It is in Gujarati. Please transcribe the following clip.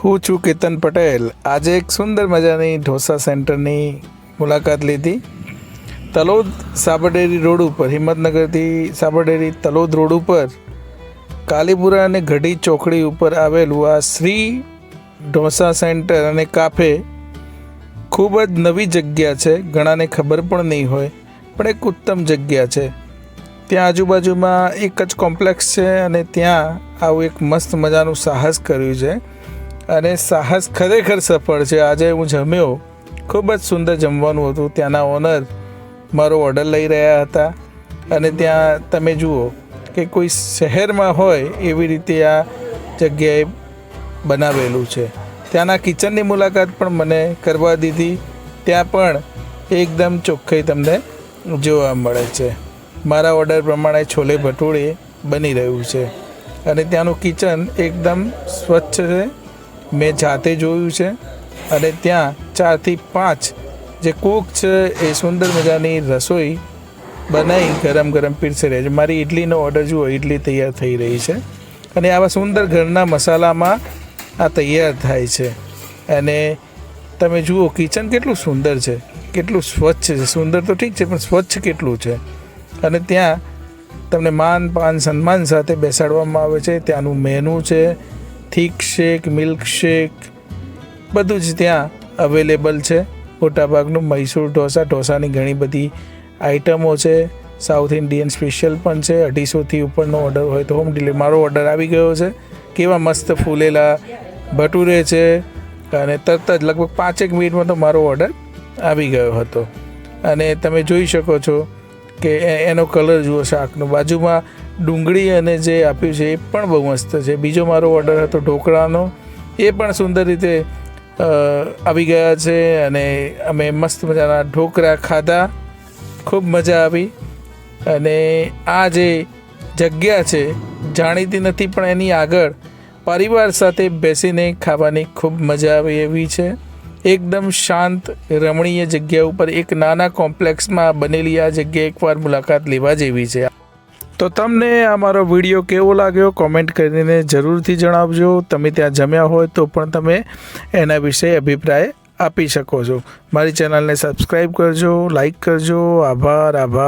હું છું કેતન પટેલ. આજે એક સુંદર મજાની ઢોસા સેન્ટરની મુલાકાત લીધી. તલોદ સાબરડેરી રોડ ઉપર, હિંમતનગરથી સાબરડેરી તલોદ રોડ ઉપર, કાલીપુરા અને ગઢી ચોકડી ઉપર આવેલું આ શ્રી ઢોસા સેન્ટર અને કાફે ખૂબ જ નવી જગ્યા છે. ઘણાને ખબર પણ નહીં હોય, પણ એક ઉત્તમ જગ્યા છે. ત્યાં આજુબાજુમાં એક જ કોમ્પ્લેક્સ છે અને ત્યાં આવું એક મસ્ત મજાનું સાહસ કર્યું છે. અને સાહસ ખરેખર સફળ છે. આજે હું જમ્યો. ખૂબ જ સુંદર જમવાનું હતું. ત્યાંના ઓનર મારો ઓર્ડર લઈ રહ્યા હતા. અને ત્યાં તમે જુઓ કે કોઈ શહેરમાં હોય એવી રીતે આ જગ્યાએ બનાવેલું છે. ત્યાંના કિચનની મુલાકાત પણ મને કરવા દીધી. ત્યાં પણ એકદમ ચોખ્ખાઈ તમને જોવા મળે છે. મારા ઓર્ડર પ્રમાણે છોલે ભટુરે બની રહ્યું છે. અને ત્યાંનું કિચન એકદમ સ્વચ્છ છે. મેં જાતે જોયું છે અને ત્યાં ચારથી પાંચ જે કૂક છે એ સુંદર મજાની રસોઈ બનાવી ગરમ ગરમ પીરસી રહે છે. મારી ઇડલીનો ઓર્ડર જુઓ ઇડલી તૈયાર થઈ રહી છે. અને આવા સુંદર ઘરના મસાલામાં આ તૈયાર થાય છે. અને તમે જુઓ, કિચન કેટલું સુંદર છે, કેટલું સ્વચ્છ છે. સુંદર તો ઠીક છે, પણ સ્વચ્છ કેટલું છે? અને ત્યાં તમને માન, પાન, સન્માન સાથે બેસાડવામાં આવે છે. ત્યાંનું મેનુ છે થીક શેક મિલ્ક શેક બધું જ ત્યાં અવેલેબલ છે. મોટાભાગનું મૈસૂર ઢોસા, ઢોસાની ઘણી બધી આઇટમો છે. સાઉથ ઇન્ડિયન સ્પેશિયલ પણ છે. અઢીસોથી ઉપરનો ઓર્ડર હોય તો હોમ ડિલિવરી મારો ઓર્ડર આવી ગયો છે. કેવા મસ્ત ફૂલેલા ભટુરે છે. અને તરત જ લગભગ પાંચેક મિનિટમાં તો મારો ઓર્ડર આવી ગયો હતો. અને તમે જોઈ શકો છો કે એનો કલર જુઓ શાકનો. બાજુમાં ડુંગળી અને જે આપ્યું છે એ પણ બહુ મસ્ત છે. બીજો મારો ઓર્ડર હતો ઢોકળાનો. એ પણ સુંદર રીતે આવી ગયા છે અને અમે મસ્ત મજાના ઢોકળા ખાધા. ખૂબ મજા આવી. અને આ જે જગ્યા છે, જાણીતી નથી પણ એની આગળ પરિવાર સાથે બેસીને ખાવાની ખૂબ મજા આવે એવી છે. એકદમ શાંત, રમણીય જગ્યા ઉપર એક નાના કોમ્પ્લેક્સમાં બનેલી આ જગ્યા એકવાર મુલાકાત લેવા જેવી છે. તો તમને આ મારો વીડિયો કેવો લાગ્યો? કોમેન્ટ કરીને જરૂરથી જણાવજો. તમે ત્યાં જમ્યા હોય તો પણ તમે એના વિશે અભિપ્રાય આપી શકો છો. મારી ચેનલને સબસ્ક્રાઈબ કરજો લાઈક કરજો. આભાર આભાર.